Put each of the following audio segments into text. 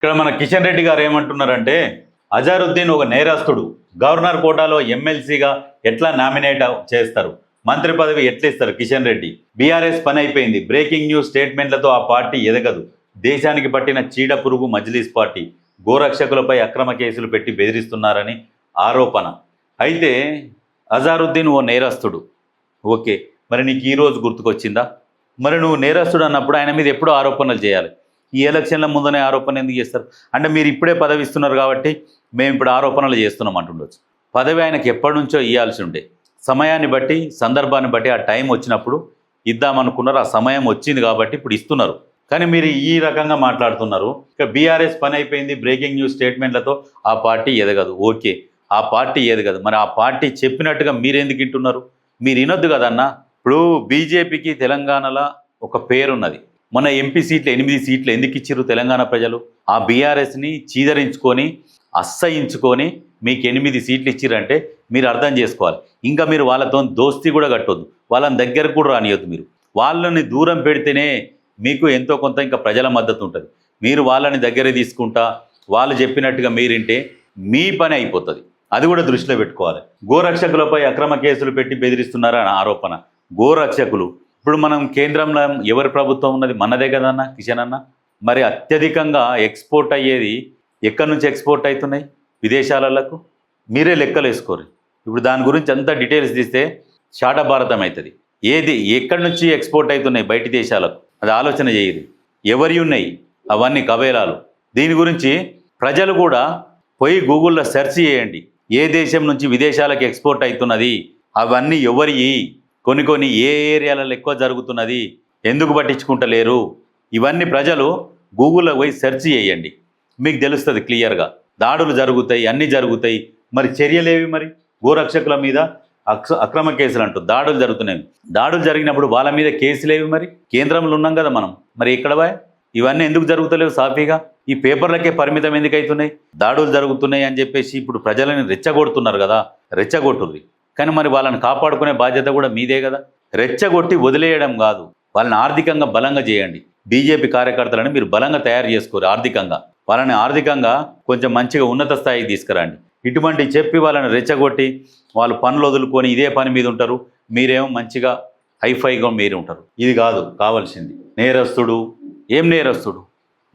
ఇక్కడ మన కిషన్ రెడ్డి గారు ఏమంటున్నారంటే అజారుద్దీన్ ఒక నేరస్తుడు గవర్నర్ కోటాలో ఎమ్మెల్సీగా ఎట్లా నామినేట్ చేస్తారు? మంత్రి పదవి ఎట్లా ఇస్తారు కిషన్ రెడ్డి? బీఆర్ఎస్ పని అయిపోయింది బ్రేకింగ్ న్యూస్ స్టేట్మెంట్లతో ఆ పార్టీ ఎదగదు. దేశానికి పట్టిన చీడ పురుగు మజ్లీస్ పార్టీ గోరక్షకులపై అక్రమ కేసులు పెట్టి బెదిరిస్తున్నారని ఆరోపణ. అయితే అజారుద్దీన్ ఓ నేరస్తుడు. ఓకే మరి నీకు ఈరోజు గుర్తుకొచ్చిందా? మరి నువ్వు నేరస్తుడు అన్నప్పుడు ఆయన మీద ఎప్పుడూ ఆరోపణలు చేయాలి. ఈ ఎలక్షన్ల ముందనే ఆరోపణ ఎందుకు చేస్తారు? అంటే మీరు ఇప్పుడే పదవి ఇస్తున్నారు కాబట్టి మేము ఇప్పుడు ఆరోపణలు చేస్తున్నాం అంటుండొచ్చు. పదవి ఆయనకి ఎప్పటి నుంచో ఇవ్వాల్సి ఉండే. సమయాన్ని బట్టి సందర్భాన్ని బట్టి ఆ టైం వచ్చినప్పుడు ఇద్దామనుకున్నారు. ఆ సమయం వచ్చింది కాబట్టి ఇప్పుడు ఇస్తున్నారు. కానీ మీరు ఈ రకంగా మాట్లాడుతున్నారు. ఇక బీఆర్ఎస్ పని అయిపోయింది. బ్రేకింగ్ న్యూస్ స్టేట్మెంట్లతో ఆ పార్టీ ఎదగదు. ఓకే. ఆ పార్టీ ఎదగదు. మరి ఆ పార్టీ చెప్పినట్టుగా మీరెందుకు వింటున్నారు? మీరు వినొద్దు కదన్నా. ఇప్పుడు బీజేపీకి తెలంగాణలో ఒక పేరున్నది. మన ఎంపీ సీట్లు ఎనిమిది సీట్లు ఎందుకు ఇచ్చిర్రు తెలంగాణ ప్రజలు? ఆ బీఆర్ఎస్ని చీదరించుకొని అస్సయించుకొని మీకు ఎనిమిది సీట్లు ఇచ్చిరంటే మీరు అర్థం చేసుకోవాలి. ఇంకా మీరు వాళ్ళతో దోస్తీ కూడా కట్టొద్దు. వాళ్ళని దగ్గరకు కూడా రానియొద్దు మీరు. వాళ్ళని దూరం పెడితేనే మీకు ఎంతో కొంత ఇంకా ప్రజల మద్దతు ఉంటుంది. మీరు వాళ్ళని దగ్గర తీసుకుంటా వాళ్ళు చెప్పినట్టుగా మీరింటే మీ పని అయిపోతుంది. అది కూడా దృష్టిలో పెట్టుకోవాలి. గోరక్షకులపై అక్రమ కేసులు పెట్టి బెదిరిస్తున్నారని ఆరోపణ. గోరక్షకులు ఇప్పుడు మనం కేంద్రంలో ఎవరి ప్రభుత్వం ఉన్నది? మనదే కదన్న కిషన్ అన్న? మరి అత్యధికంగా ఎక్స్పోర్ట్ అయ్యేది ఎక్కడి నుంచి ఎక్స్పోర్ట్ అవుతున్నాయి? విదేశాలకు మీరే లెక్కలు వేసుకోరు. ఇప్పుడు దాని గురించి అంతా డీటెయిల్స్ తీస్తే షాట భారతం అవుతుంది. ఏది ఎక్కడి నుంచి ఎక్స్పోర్ట్ అవుతున్నాయి బయటి దేశాలకు? అది ఆలోచన చేయదు. ఎవరి ఉన్నాయి? అవన్నీ కవేలాలు. దీని గురించి ప్రజలు కూడా పోయి గూగుల్లో సెర్చ్ చేయండి. ఏ దేశం నుంచి విదేశాలకు ఎక్స్పోర్ట్ అవుతున్నది? అవన్నీ ఎవరి కొన్ని కొన్ని ఏ ఏరియాలలో ఎక్కువ జరుగుతున్నది ఎందుకు పట్టించుకుంటలేరు? ఇవన్నీ ప్రజలు గూగుల్లో పోయి సెర్చ్ చేయండి. మీకు తెలుస్తుంది క్లియర్గా. దాడులు జరుగుతాయి అన్నీ జరుగుతాయి. మరి చర్యలేవి మరి? గోరక్షకుల మీద అక్ర అక్రమ కేసులు అంటూ దాడులు జరుగుతున్నాయి. దాడులు జరిగినప్పుడు వాళ్ళ మీద కేసులేవి మరి? కేంద్రంలో ఉన్నాం కదా మనం. మరి ఎక్కడ ఇవన్నీ ఎందుకు జరుగుతలేవు సాఫీగా? ఈ పేపర్లకే పరిమితం ఎందుకు అవుతున్నాయి దాడులు జరుగుతున్నాయి అని చెప్పేసి ఇప్పుడు ప్రజలని రెచ్చగొడుతున్నారు కదా. రెచ్చగొట్టుర్రి. కానీ మరి వాళ్ళని కాపాడుకునే బాధ్యత కూడా మీదే కదా. రెచ్చగొట్టి వదిలేయడం కాదు. వాళ్ళని ఆర్థికంగా బలంగా చేయండి. బీజేపీ కార్యకర్తలను మీరు బలంగా తయారు చేసుకోరు ఆర్థికంగా. వాళ్ళని ఆర్థికంగా కొంచెం మంచిగా ఉన్నత స్థాయికి తీసుకురండి. ఇటువంటి చెప్పి వాళ్ళని రెచ్చగొట్టి వాళ్ళు పనులు వదులుకొని ఇదే పని మీద ఉంటారు. మీరేమో మంచిగా హైఫైగా మీరు ఉంటారు. ఇది కాదు కావాల్సింది. నేరస్తుడు ఏం నేరస్తుడు?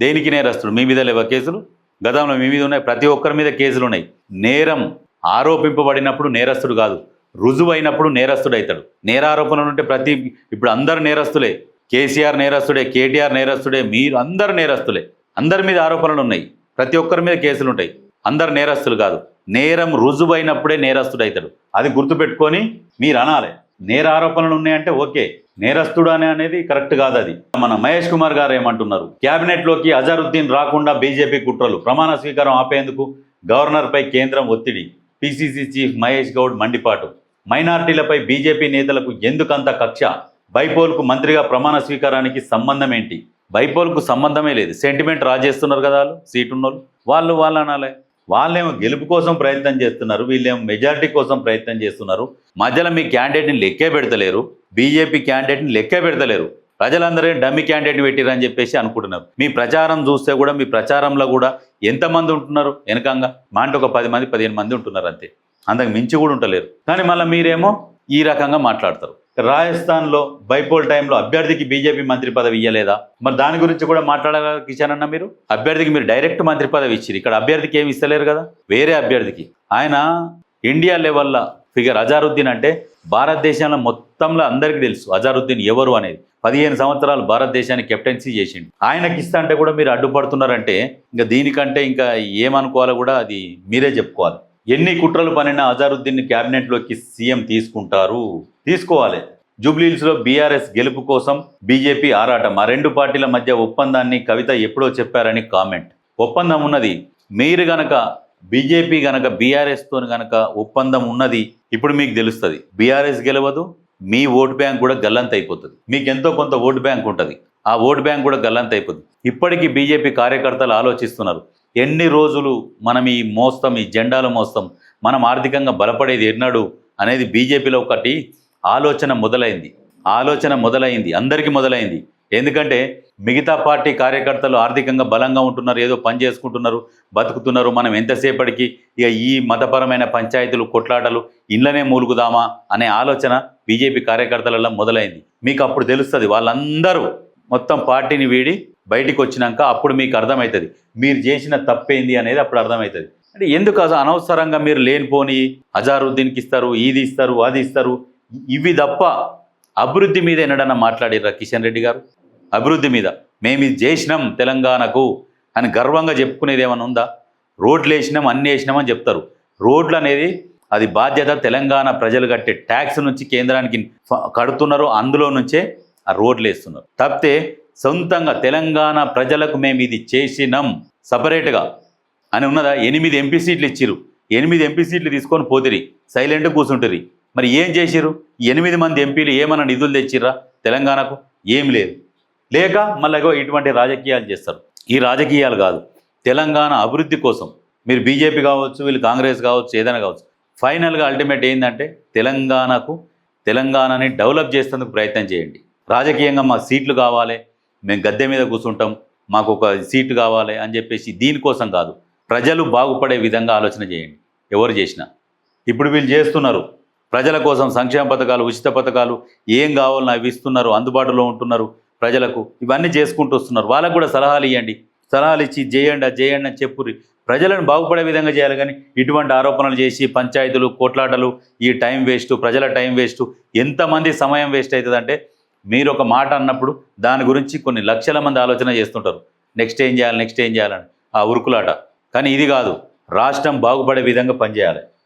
దేనికి నేరస్తుడు? మీ మీద లేవా కేసులు? గతంలో మీ మీద ఉన్నాయి. ప్రతి ఒక్కరి మీద కేసులు ఉన్నాయి. నేరం ఆరోపింపబడినప్పుడు నేరస్తుడు కాదు రుజువైనప్పుడు అయినప్పుడు నేరస్తుడు అవుతాడు నేరారోపణలు ఉంటే ప్రతి ఇప్పుడు అందరు నేరస్తులే. కేసీఆర్ నేరస్తుడే కేటీఆర్ నేరస్తుడే మీరు అందరు నేరస్తులే. అందరి మీద ఆరోపణలు ఉన్నాయి. ప్రతి ఒక్కరి మీద కేసులు ఉంటాయి. అందరు నేరస్తులు కాదు. నేరం రుజువైనప్పుడే అయినప్పుడే నేరస్తుడు అవుతాడు అది గుర్తుపెట్టుకొని మీరు అనాలి. నేర ఆరోపణలు ఉన్నాయంటే ఓకే. నేరస్తుడు అనే అనేది కరెక్ట్ కాదు అది. మన మహేష్ కుమార్ గారు ఏమంటున్నారు? క్యాబినెట్లోకి అజరుద్దీన్ రాకుండా బీజేపీ కుట్రలు. ప్రమాణ స్వీకారం ఆపేందుకు గవర్నర్పై కేంద్రం ఒత్తిడి. పిసిసి చీఫ్ మహేష్ గౌడ్ మండిపాటు. మైనార్టీలపై బీజేపీ నేతలకు ఎందుకంత కక్ష? బైపోల్కు మంత్రిగా ప్రమాణ స్వీకారానికి సంబంధం ఏంటి బైపోల్కు సంబంధమే లేదు. సెంటిమెంట్ రాజేస్తున్నారు కదా వాళ్ళు సీటున్నోళ్ళు. వాళ్ళు వాళ్ళు అనాలే వాళ్ళేమో గెలుపు కోసం ప్రయత్నం చేస్తున్నారు వీళ్ళేమో మెజారిటీ కోసం ప్రయత్నం చేస్తున్నారు. మధ్యలో మీ క్యాండిడేట్ని లెక్కే పెడతలేరు బీజేపీ క్యాండిడేట్ని లెక్కే పెడతలేరు. ప్రజలందరూ డమ్మి క్యాండిడేట్ పెట్టిరని చెప్పేసి అనుకుంటున్నారు. మీ ప్రచారం చూస్తే కూడా మీ ప్రచారంలో కూడా ఎంతమంది ఉంటున్నారు? వెనకంగా మా అంటే ఒక పది మంది పదిహేను మంది ఉంటున్నారు అంతే. అంతకు మించి కూడా ఉంటలేరు కానీ మళ్ళీ మీరేమో ఈ రకంగా మాట్లాడతారు. రాజస్థాన్లో బైపోల్ టైంలో అభ్యర్థికి బీజేపీ మంత్రి పదవి ఇవ్వలేదా మరి దాని గురించి కూడా మాట్లాడగల కిషన్ అన్న మీరు? అభ్యర్థికి మీరు డైరెక్ట్ మంత్రి పదవి ఇచ్చారు ఇక్కడ అభ్యర్థికి ఏమి ఇస్తలేరు కదా? వేరే అభ్యర్థికి. ఆయన ఇండియా లెవెల్లో ఫిగర్ అజారుద్దీన్ అంటే భారతదేశంలో మొత్తంలో అందరికీ తెలుసు. అజారుద్దీన్ ఎవరు అనేది. పదిహేను సంవత్సరాలు భారతదేశానికి కెప్టెన్సీ చేసిండు. ఆయనకి ఇస్తా అంటే కూడా మీరు అడ్డుపడుతున్నారంటే ఇంకా దీనికంటే ఇంకా ఏమనుకోవాలో కూడా అది మీరే చెప్పుకోవాలి. ఎన్ని కుట్రలు పనినా అజారుద్దీన్ క్యాబినెట్లోకి సీఎం తీసుకుంటారు. తీసుకోవాలి. జూబ్లీహిల్స్లో బీఆర్ఎస్ గెలుపు కోసం బీజేపీ ఆరాటం. ఆ రెండు పార్టీల మధ్య ఒప్పందాన్ని కవిత ఎప్పుడో చెప్పారని కామెంట్. ఒప్పందం ఉన్నది. మీరు గనక బీజేపీ గనక బీఆర్ఎస్తో గనక ఒప్పందం ఉన్నది ఇప్పుడు మీకు తెలుస్తుంది. బీఆర్ఎస్ గెలవదు మీ ఓటు బ్యాంక్ కూడా గల్లంత అయిపోతుంది మీకు ఎంతో కొంత ఓటు బ్యాంక్ ఉంటుంది. ఆ ఓటు బ్యాంక్ కూడా గల్లంత అయిపోతుంది ఇప్పటికీ బీజేపీ కార్యకర్తలు ఆలోచిస్తున్నారు. ఎన్ని రోజులు మనం ఈ మోస్తాం ఈ జెండాలు మోస్తాం మనం ఆర్థికంగా బలపడేది ఎన్నడు అనేది బీజేపీలో ఒకటి ఆలోచన మొదలైంది. ఆలోచన మొదలైంది. అందరికీ మొదలైంది. ఎందుకంటే మిగతా పార్టీ కార్యకర్తలు ఆర్థికంగా బలంగా ఉంటున్నారు ఏదో పని చేసుకుంటున్నారు బతుకుతున్నారు. మనం ఎంతసేపటికి ఇక ఈ మతపరమైన పంచాయతీలు కొట్లాటలు ఇండ్లనే మూలుగుదామా అనే ఆలోచన బీజేపీ కార్యకర్తలలో మొదలైంది. మీకు అప్పుడు తెలుస్తుంది వాళ్ళందరూ మొత్తం పార్టీని వీడి బయటికి వచ్చినాక అప్పుడు మీకు అర్థమవుతుంది మీరు చేసిన తప్పేంది అనేది అప్పుడు అర్థమవుతుంది అంటే ఎందుకు అసలు అనవసరంగా మీరు లేనిపోని అజారుద్దీన్కి ఇస్తారు ఇది ఇస్తారు అది ఇస్తారు ఇవి తప్ప అభివృద్ధి మీద ఎన్నడన్నా మాట్లాడిర్రా కిషన్ రెడ్డి గారు? అభివృద్ధి మీద. మేము ఇది చేసినాం తెలంగాణకు. అని గర్వంగా చెప్పుకునేది ఏమైనా ఉందా? రోడ్లు వేసినాం అన్ని వేసినాం అని చెప్తారు. రోడ్లు అనేది అది బాధ్యత తెలంగాణ ప్రజలు కట్టే ట్యాక్స్ నుంచి కేంద్రానికి కడుతున్నారు అందులో నుంచే ఆ రోడ్లు వేస్తున్నారు. తప్పితే సొంతంగా తెలంగాణ ప్రజలకు మేము ఇది చేసినాం సపరేట్గా. అని ఉన్నదా? ఎనిమిది ఎంపీ సీట్లు ఇచ్చిరు ఎనిమిది ఎంపీ సీట్లు తీసుకొని పోతిరి. సైలెంట్ కూర్చుంటుంది మరి ఏం చేసిరు ఎనిమిది మంది ఎంపీలు ఏమైనా నిధులు తెచ్చిర్రా తెలంగాణకు? ఏం లేదు. లేక మళ్ళీ ఇటువంటి రాజకీయాలు చేస్తారు. ఈ రాజకీయాలు కాదు. తెలంగాణ అభివృద్ధి కోసం మీరు బీజేపీ కావచ్చు వీళ్ళు కాంగ్రెస్ కావచ్చు ఏదైనా కావచ్చు ఫైనల్గా అల్టిమేట్ ఏంటంటే తెలంగాణకు తెలంగాణని డెవలప్ చేసేందుకు ప్రయత్నం చేయండి. రాజకీయంగా మాకు సీట్లు కావాలి మేము గద్దె మీద కూర్చుంటాం మాకు ఒక సీటు కావాలి అని చెప్పేసి దీనికోసం కాదు. ప్రజలు బాగుపడే విధంగా ఆలోచన చేయండి. ఎవరు చేసినా. ఇప్పుడు వీళ్ళు చేస్తున్నారు. ప్రజల కోసం సంక్షేమ పథకాలు ఉచిత పథకాలు ఏం కావాలని అవి ఇస్తున్నారు అందుబాటులో ఉంటున్నారు. ప్రజలకు ఇవన్నీ చేసుకుంటూ వస్తున్నారు. వాళ్ళకు కూడా సలహాలు ఇవ్వండి సలహాలు ఇచ్చి చేయండి అది చేయండి అని చెప్పుర్రి. ప్రజలను బాగుపడే విధంగా చేయాలి కానీ ఇటువంటి ఆరోపణలు చేసి పంచాయతీలు కోట్లాటలు ఈ టైం వేస్ట్ ప్రజల టైం వేస్ట్ ఎంతమంది సమయం వేస్ట్ అవుతుందంటే మీరు ఒక మాట అన్నప్పుడు దాని గురించి కొన్ని లక్షల మంది ఆలోచన చేస్తుంటారు. నెక్స్ట్ ఏం చేయాలి నెక్స్ట్ ఏం చేయాలని ఆ ఉరుకులాట. కానీ ఇది కాదు. రాష్ట్రం బాగుపడే విధంగా పనిచేయాలి.